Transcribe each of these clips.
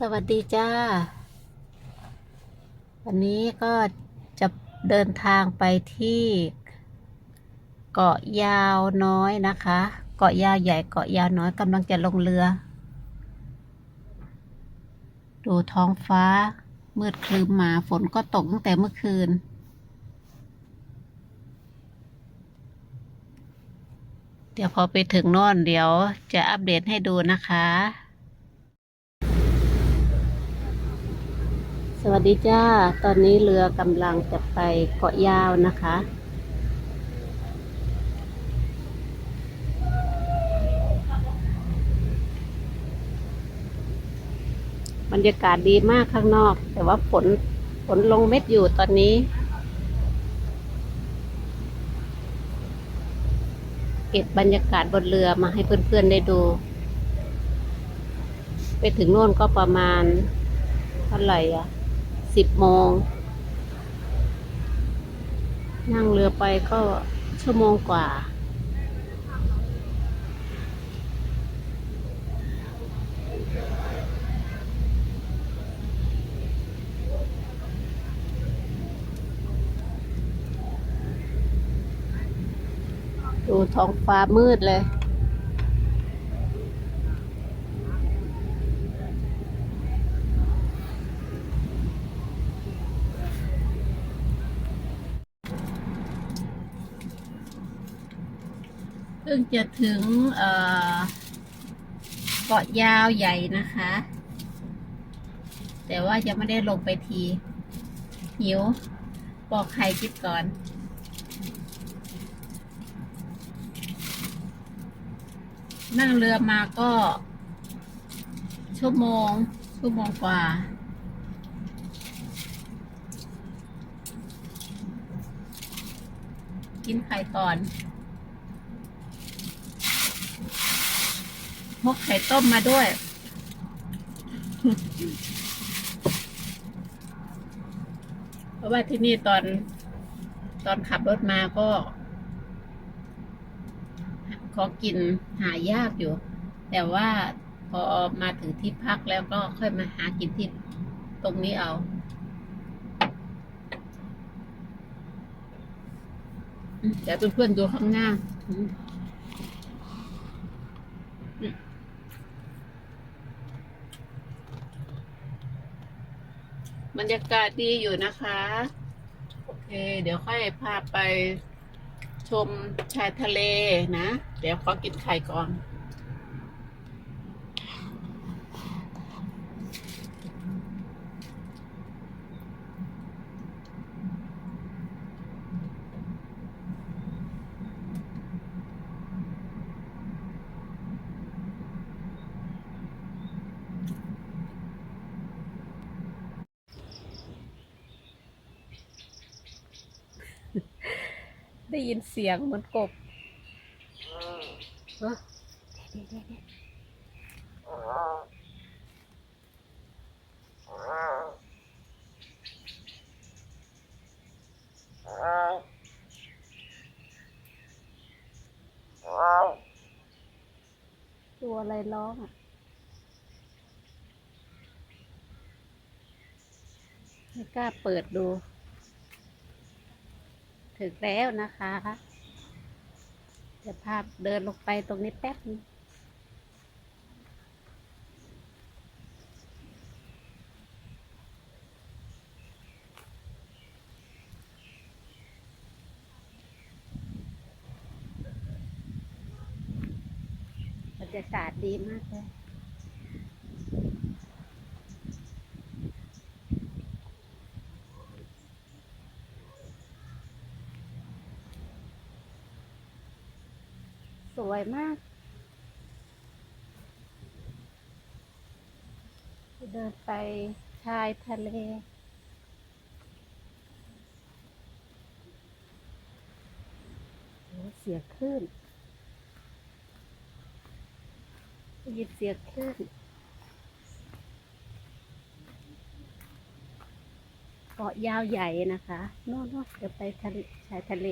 สวัสดีจ้า วันนี้ก็จะเดินทางไปที่เกาะยาวน้อยนะคะ เกาะยาวใหญ่เกาะยาวน้อยกำลังจะลงเรือ ดูท้องฟ้า มืดครึ้มมาฝนก็ตกตั้งแต่เมื่อคืน เดี๋ยวพอไปถึงน่นเดี๋ยวจะอัปเดตให้ดูนะคะ สวัสดีจ้า ตอนนี้เรือกำลังจะไปเกาะยาวนะคะ บรรยากาศดีมากข้างนอก แต่ว่าฝนฝนลงเม็ดอยู่ตอนนี้เก็บบรรยากาศบนเรือมาให้เพื่อนๆได้ดู ไปถึงโน่นก็ประมาณเท่าไหร่อะ สิบโมง นั่งเรือไปก็ชั่วโมงกว่า ดูท้องฟ้ามืดเลย เพิ่งจะถึงเกาะยาวใหญ่นะคะ แต่ว่ายังไม่ได้ลงไปที หิวบอกใครคิดก่อนนั่งเรือมาก็ ชั่วโมง ชั่วโมงกว่า กินไข่ก่อน พกไข่ต้มมาด้วย เพราะว่าที่นี่ตอน ตอนขับรถมาก็ ขอกินหายากอยู่ แต่ว่าพอมาถึงที่พักแล้วก็ค่อยมาหากินที่ตรงนี้เอาเดี๋ยวเพื่อนๆดูข้างหน้าอืมอืม บรรยากาศดีอยู่นะคะ โอเค เดี๋ยวค่อยพาไปชมชายทะเลนะ เดี๋ยวขอกินไข่ก่อน ได้ยินเสียงเหมือนกบเอ้อตัวอะไรร้องอะไม่กล้าเปิดดู ถึงแล้วนะคะ เดี๋ยวภาพเดินลงไปตรงนี้แป๊บนึงบรรยากาศดีมากเลย สวยมาก เดินไปชายทะเลเสียคลื่นได้ยินเสียคลื่นเกาะยาวใหญ่นะคะโน่นๆเดี๋ยวไปทะเลชายทะเล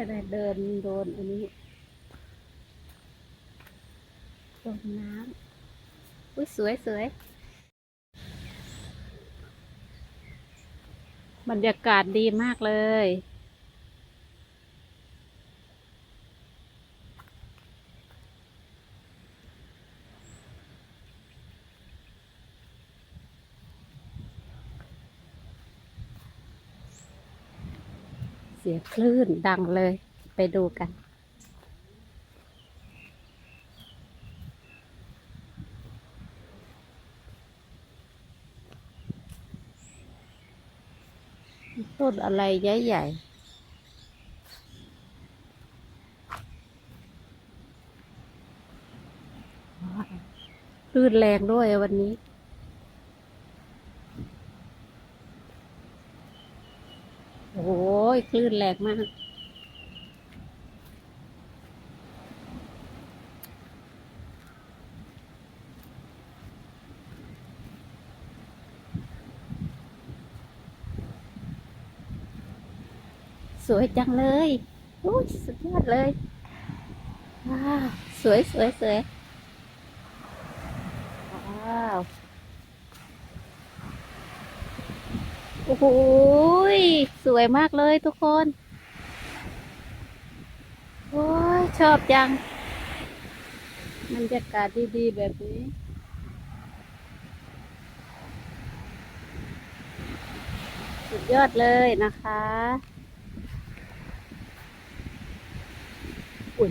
จะได้เดินโดนอันนี้โดนน้ำอุ้ยสวยสวยบรรยากาศดีมากเลย สียงคลื่นดังเลย ไปดูกันต้นอะไรใหญ่ๆคลื่นแรงด้วยวันนี้ โอ้ย คลื่นแรงมากสวยจังเลยโอ้ยสุดยอดเลย ว้าว สวยสวยสวยว้าว โอ้โหยสวยมากเลยทุกคน โอ้ยชอบจังบรรยากาศดีๆแบบนี้สุดยอดเลยนะคะ อุ้ย